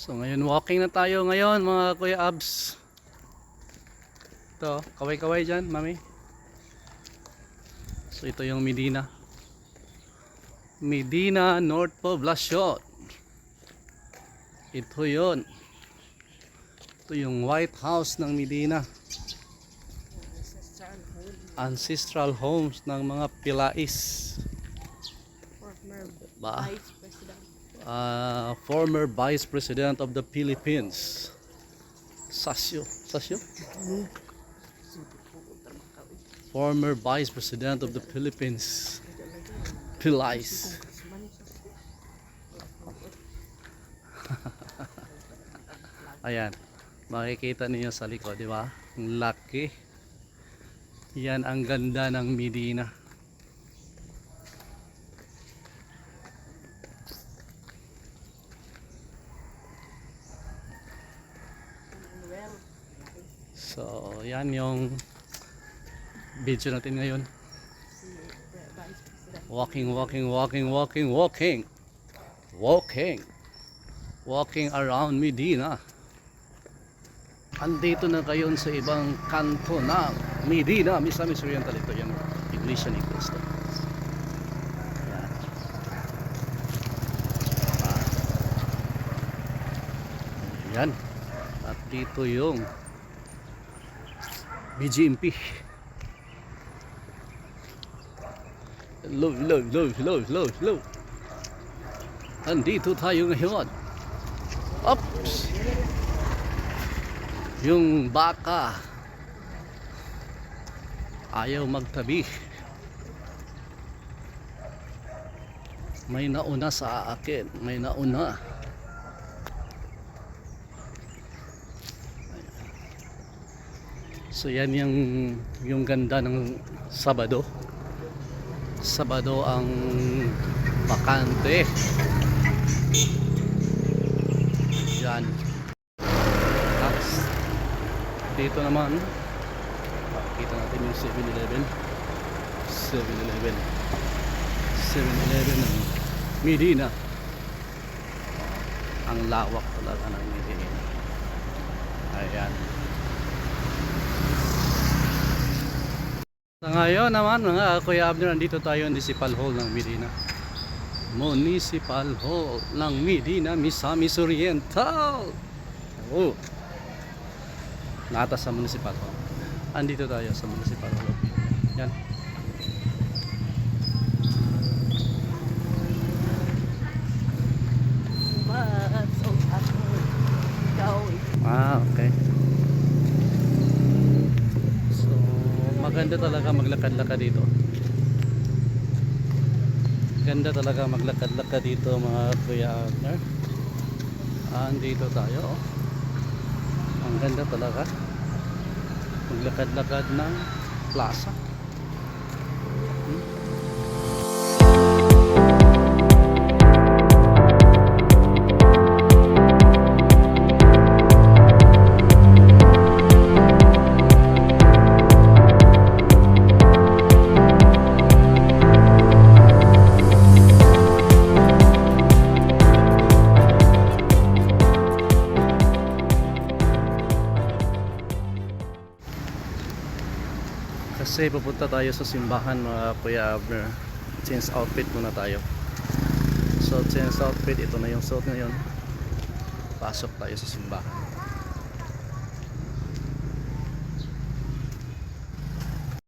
So ngayon walking na tayo ngayon mga kuya abs. Ito, kaway-kaway dyan, mami. So ito yung Medina. Medina North Poblacion. Ito yon. Ito yung White House ng Medina. Ancestral homes ng mga Pilais. Ba? Uh, former Vice President of the Philippines. Sasyo. Sasyo? Former Vice President of the Philippines. Pilais. Ayan. Makikita niyo sa likod, di ba? Ang laki. Yan ang ganda ng Medina. So, yan yung video natin ngayon. Walking, walking, walking, walking, walking. Walking. Walking around Medina. Andito na kayo sa ibang kanto ng Medina. Misamis Oriental ito yung Iglesia ni Cristo. Ah. Yan. At dito yung BGMP. Hello, hello, hello, hello, hello, hello. Andito tayo ngayon. Oops! Yung baka ayaw magtabi. May nauna sa akin. May nauna. So yan yung yung ganda ng Sabado. Sabado ang bakante. Yan. Tapos dito naman makikita natin yung 7-Eleven. 7-Eleven. 7-Eleven ng Medina. Ang lawak talaga ng Medina. Ayan. Sa ngayon naman mga Kuya Abner, nandito tayo sa Municipal Hall ng Medina. Municipal Hall ng Medina, Misamis Oriental. Oh. Nata sa Municipal Hall. Andito tayo sa Municipal Hall. Yan. Maganda talaga maglakad-lakad dito. Ganda talaga maglakad-lakad dito mga Kuya Abner. Andito tayo. oh. Ang ganda talaga. Maglakad-lakad ng plaza. Kasi pupunta tayo sa simbahan mga Kuya Abner. Change outfit muna tayo. So change outfit, ito na yung suot ngayon. Pasok tayo sa simbahan.